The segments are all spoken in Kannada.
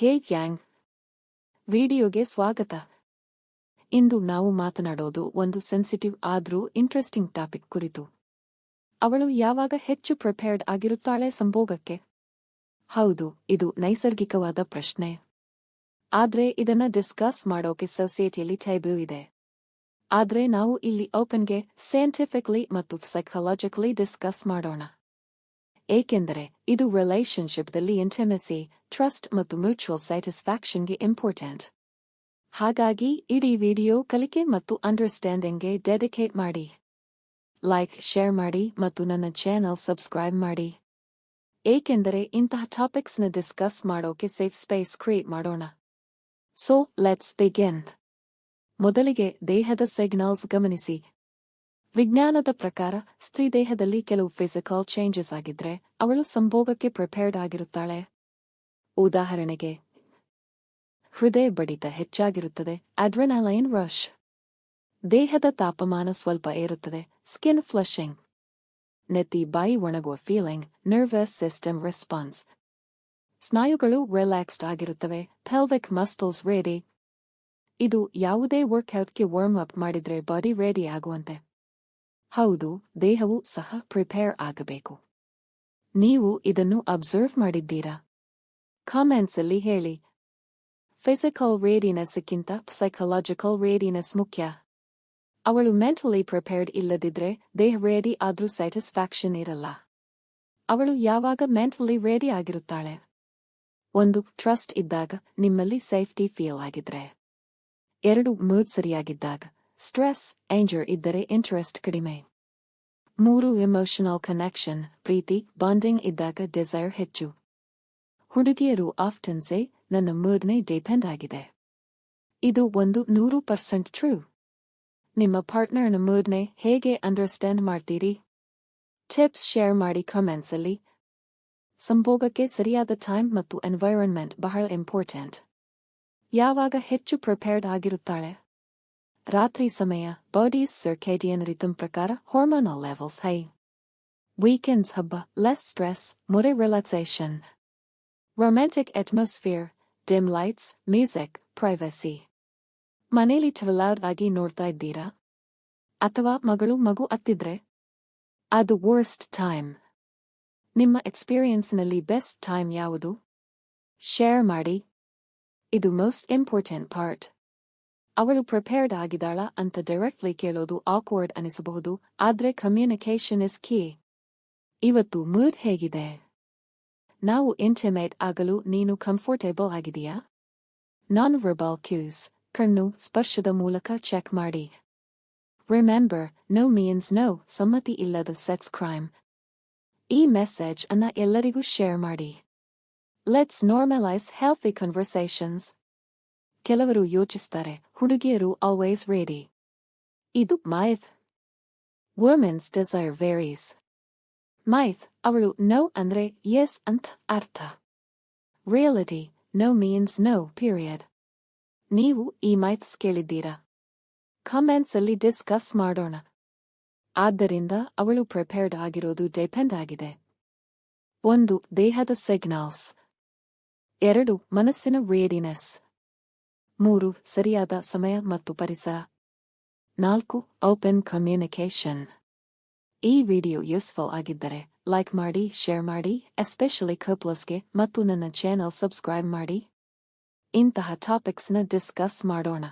ಹೇ ಗ್ಯಾಂಗ್. ವಿಡಿಯೋಗೆ ಸ್ವಾಗತ. ಇಂದು ನಾವು ಮಾತನಾಡೋದು ಒಂದು ಸೆನ್ಸಿಟಿವ್ ಆದ್ರೂ ಇಂಟ್ರೆಸ್ಟಿಂಗ್ ಟಾಪಿಕ್ ಕುರಿತು. ಅವಳು ಯಾವಾಗ ಹೆಚ್ಚು ಪ್ರಿಪೇರ್ಡ್ ಆಗಿರುತ್ತಾಳೆ ಸಂಭೋಗಕ್ಕೆ? ಹೌದು, ಇದು ನೈಸರ್ಗಿಕವಾದ ಪ್ರಶ್ನೆ. ಆದ್ರೆ ಇದನ್ನ ಡಿಸ್ಕಸ್ ಮಾಡೋಕೆ ಸೊಸೈಟಿಯಲ್ಲಿ ಟೈಬ್ಯೂ ಇದೆ. ಆದ್ರೆ ನಾವು ಇಲ್ಲಿ ಓಪನ್ಗೆ ಸೈಂಟಿಫಿಕ್ಲಿ ಮತ್ತು ಸೈಕಲಾಜಿಕಲಿ ಡಿಸ್ಕಸ್ ಮಾಡೋಣ. ಏಕೆಂದರೆ ಇದು ರಿಲೇಶನ್ಶಿಪ್ದಲ್ಲಿ ಇಂಟಿಮೆಸಿ ಟ್ರಸ್ಟ್ ಮತ್ತು ಮ್ಯೂಚುವಲ್ ಸ್ಯಾಟಿಸ್ಫ್ಯಾಕ್ಷನ್ಗೆ ಇಂಪಾರ್ಟೆಂಟ್ ಹಾಗಾಗಿ ಇಡೀ ವಿಡಿಯೋ ಕಲಿಕೆ ಮತ್ತು ಅಂಡರ್ಸ್ಟ್ಯಾಂಡಿಂಗ್ಗೆ ಡೆಡಿಕೇಟ್ ಮಾಡಿ. ಲೈಕ್ ಶೇರ್ ಮಾಡಿ ಮತ್ತು ನನ್ನ ಚಾನೆಲ್ ಸಬ್ಸ್ಕ್ರೈಬ್ ಮಾಡಿ. ಏಕೆಂದರೆ ಇಂತಹ ಟಾಪಿಕ್ಸ್ನ ಡಿಸ್ಕಸ್ ಮಾಡೋಕೆ ಸೇಫ್ ಸ್ಪೇಸ್ ಕ್ರಿಯೇಟ್ ಮಾಡೋಣ. ಸೊ ಲೆಟ್ಸ್ ಬಿಗೆನ್ ಮೊದಲಿಗೆ ದೇಹದ ಸಿಗ್ನಲ್ಸ್ ಗಮನಿಸಿ. ವಿಜ್ಞಾನದ ಪ್ರಕಾರ, ಸ್ತ್ರೀ ದೇಹದಲ್ಲಿ ಕೆಲವು ಫಿಸಿಕಲ್ ಚೇಂಜಸ್ ಆಗಿದ್ರೆ, ಅವಳು ಸಂಭೋಗಕ್ಕೆ ಪ್ರಿಪೇರ್ಡ್ ಆಗಿರುತ್ತಾಳೆ. ಉದಾಹರಣೆಗೆ, ಹೃದಯ ಬಡಿತ ಹೆಚ್ಚಾಗಿರುತ್ತದೆ ಅಡ್ರೆನಲೈನ್ ರಶ್ ದೇಹದ ತಾಪಮಾನ ಸ್ವಲ್ಪ ಏರುತ್ತದೆ ಸ್ಕಿನ್ ಫ್ಲಶಿಂಗ್ ನೆತ್ತಿ ಬಾಯಿ ಒಣಗುವ ಫೀಲಿಂಗ್ ನರ್ವಸ್ ಸಿಸ್ಟಮ್ ರೆಸ್ಪಾನ್ಸ್ ಸ್ನಾಯುಗಳು ರಿಲ್ಯಾಕ್ಸ್ಡ್ ಆಗಿರುತ್ತವೆ ಫೆಲ್ವಿಕ್ ಮಸ್ಟಲ್ಸ್ ರೇಡಿ ಇದು ಯಾವುದೇ ವರ್ಕ್ಔಟ್ಗೆ ವಾರ್ಮ್ ಅಪ್ ಮಾಡಿದ್ರೆ ಬಾಡಿ ರೆಡಿ ಆಗುವಂತೆ. ಹೌದು, ದೇಹವು ಸಹ ಪ್ರಿಪೇರ್ ಆಗಬೇಕು. ನೀವು ಇದನ್ನು ಅಬ್ಸರ್ವ್ ಮಾಡಿದ್ದೀರಾ? ಕಾಮೆಂಟ್ಸ್ ಅಲ್ಲಿ ಹೇಳಿ. ಫಿಸಿಕಲ್ ರೇಡಿನೆಸ್ಕ್ಕಿಂತ ಸೈಕಲಾಜಿಕಲ್ ರೇಡಿನೆಸ್ ಮುಖ್ಯ. ಅವಳು ಮೆಂಟಲಿ ಪ್ರಿಪೇರ್ಡ್ ಇಲ್ಲದಿದ್ರೆ ದೇಹ ರೇಡಿ ಆದ್ರೂ ಸ್ಯಾಟಿಸ್ಫ್ಯಾಕ್ಷನ್ ಇರಲ್ಲ. ಅವಳು ಯಾವಾಗ ಮೆಂಟಲಿ ರೇಡಿ ಆಗಿರುತ್ತಾಳೆ? ಒಂದು ಟ್ರಸ್ಟ್ ಇದ್ದಾಗ ನಿಮ್ಮಲ್ಲಿ ಸೇಫ್ಟಿ ಫೀಲ್ ಆಗಿದ್ರೆ. ಎರಡು ಮೂಡ್ ಸರಿಯಾಗಿದ್ದಾಗ. ಸ್ಟ್ರೆಸ್ ಏಂಜರ್ ಇದ್ದರೆ ಇಂಟ್ರೆಸ್ಟ್ ಕಡಿಮೆ. ಮೂರು ಎಮೋಷನಲ್ ಕನೆಕ್ಷನ್ ಪ್ರೀತಿ ಬಾಂಡಿಂಗ್ ಇದ್ದಾಗ ಡಿಸೈರ್ ಹೆಚ್ಚು. ಹುಡುಗಿಯರು ಆಫ್ಟನ್ಸೆ ನನ್ನ ಮೂಡ್ನೇ ಡಿಪೆಂಡ್ ಆಗಿದೆ. ಇದು ಒಂದು ನೂರು ಪರ್ಸೆಂಟ್ ಟ್ರೂ ನಿಮ್ಮ ಪಾರ್ಟ್ನರ್ನ ಮೂಡ್ನೆ ಹೇಗೆ ಅಂಡರ್ಸ್ಟ್ಯಾಂಡ್ ಮಾಡ್ತೀರಿ? ಟಿಪ್ಸ್ ಶೇರ್ ಮಾಡಿ ಕಮೆಂಟ್ಸಲ್ಲಿ ಸಂಭೋಗಕ್ಕೆ ಸರಿಯಾದ ಟೈಮ್ ಮತ್ತು ಎನ್ವೈರನ್ಮೆಂಟ್ ಬಹಳ ಇಂಪಾರ್ಟೆಂಟ್ ಯಾವಾಗ ಹೆಚ್ಚು ಪ್ರಿಪೇರ್ಡ್ ಆಗಿರುತ್ತಾಳೆ? ರಾತ್ರಿ ಸಮಯ ಬಾಡೀಸ್ ಸರ್ಕೇಡಿಯನ್ ರಿಥಮ್ ಪ್ರಕಾರ ಹಾರ್ಮೋನಲ್ ಲೆವೆಲ್ಸ್ ಹೈ ವೀಕೆಂಡ್ಸ್ ಹಬ್ಬ less stress more relaxation romantic atmosphere dim lights music privacy ಮನೇಲಿ ಟ್ವೆಲೌಡ್ ಆಗಿ ನೋಡ್ತಾ ಇದ್ದೀರಾ ಅಥವಾ ಮಗಳು ಮಗು ಅತ್ತಿದ್ರೆ ಅದು ವರ್ಸ್ಟ್ ಟೈಮ್ ನಿಮ್ಮ ಎಕ್ಸ್ಪೀರಿಯನ್ಸ್ನಲ್ಲಿ ಬೆಸ್ಟ್ ಟೈಮ್ ಯಾವುದು ಶೇರ್ ಮಾಡಿ ಇದು ಮೋಸ್ಟ್ ಇಂಪಾರ್ಟೆಂಟ್ ಪಾರ್ಟ್ ಅವಳು ಪ್ರಿಪೇರ್ಡ್ ಆಗಿದ್ದಾಳ ಅಂತ ಡೈರೆಕ್ಟ್ಲಿ ಕೇಳೋದು ಆಕ್ವರ್ಡ್ ಅನಿಸಬಹುದು ಆದ್ರೆ ಕಮ್ಯುನಿಕೇಶನ್ ಇಸ್ ಕೀ ಇವತ್ತು ಮೂಡ್ ಹೇಗಿದೆ ನಾವು ಇಂಟಿಮೇಟ್ ಆಗಲು ನೀನು ಕಂಫರ್ಟೇಬಲ್ ಆಗಿದೆಯಾ ನಾನ್ ವರ್ಬಲ್ ಕ್ಯೂಸ್ ಕಣ್ಣು ಸ್ಪರ್ಶದ ಮೂಲಕ ಚೆಕ್ ಮಾಡಿ ರಿಮೆಂಬರ್ ನೋ ಮೀನ್ಸ್ ನೋ ಸಮ್ಮತಿ ಇಲ್ಲದ ಸೆಟ್ಸ್ ಕ್ರೈಮ್ ಈ ಮೆಸೇಜ್ ಅನ್ನ ಎಲ್ಲರಿಗೂ ಶೇರ್ ಮಾಡಿ ಲೆಟ್ಸ್ ನಾರ್ಮಲೈಸ್ ಹೆಲ್ತಿ ಕನ್ವರ್ಸೇಷನ್ಸ್ ಕೆಲವರು ಯೋಚಿಸ್ತಾರೆ, ಹುಡುಗಿಯರು ಆಲ್ವೇಸ್ ರೇಡಿ ಇದು myth. Women's desire varies myth, ಅವಳು ನೋ ಅಂದ್ರೆ ಎಸ್ ಅಂತ ಅರ್ಥ. Reality no means no period ನೀವು ಈ ಮೈಥ್ಸ್ ಕೇಳಿದ್ದೀರಾ? ಕಮೆಂಟ್ಸ್ ಅಲ್ಲಿ ಡಿಸ್ಕಸ್ ಮಾಡೋಣ. ಆದ್ದರಿಂದ ಅವಳು ಪ್ರಿಪೇರ್ಡ್ ಆಗಿರೋದು ಡಿಪೆಂಡ್ ಆಗಿದೆ. ಒಂದು, ದೇಹದ ಸಿಗ್ನಲ್ಸ್ ಎರಡು, ಮನಸ್ಸಿನ ರೇಡಿನೆಸ್ ಮೂರು, ಸರಿಯಾದ ಸಮಯ ಮತ್ತು ಪರಿಸರ. ನಾಲ್ಕು ಓಪನ್ ಕಮ್ಯುನಿಕೇಶನ್ ಈ ವಿಡಿಯೋ ಯೂಸ್ಫುಲ್ ಆಗಿದ್ದರೆ ಲೈಕ್ ಮಾಡಿ ಶೇರ್ ಮಾಡಿ ಎಸ್ಪೆಷಲಿ ಕಪ್ಲಸ್ಗೆ ಮತ್ತು ನನ್ನ ಚಾನೆಲ್ ಸಬ್ಸ್ಕ್ರೈಬ್ ಮಾಡಿ. ಇಂತಹ ಟಾಪಿಕ್ಸ್ನ ಡಿಸ್ಕಸ್ ಮಾಡೋಣ.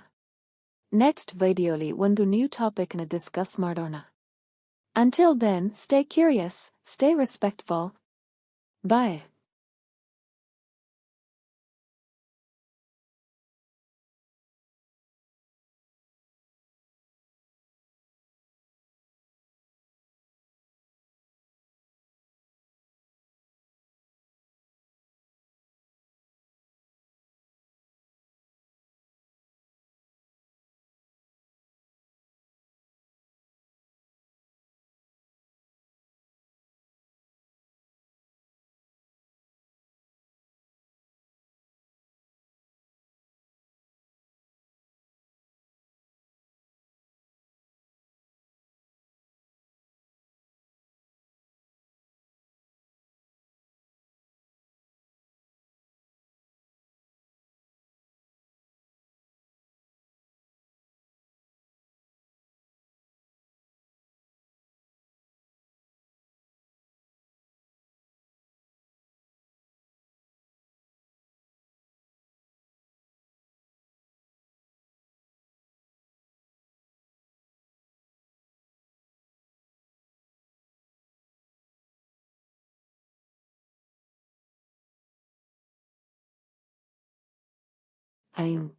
ನೆಕ್ಸ್ಟ್ ವಿಡಿಯೋಲಿ ಒಂದು ನ್ಯೂ ಟಾಪಿಕ್ನ ಡಿಸ್ಕಸ್ ಮಾಡೋಣ. Until then stay curious stay respectful. Bye. I'm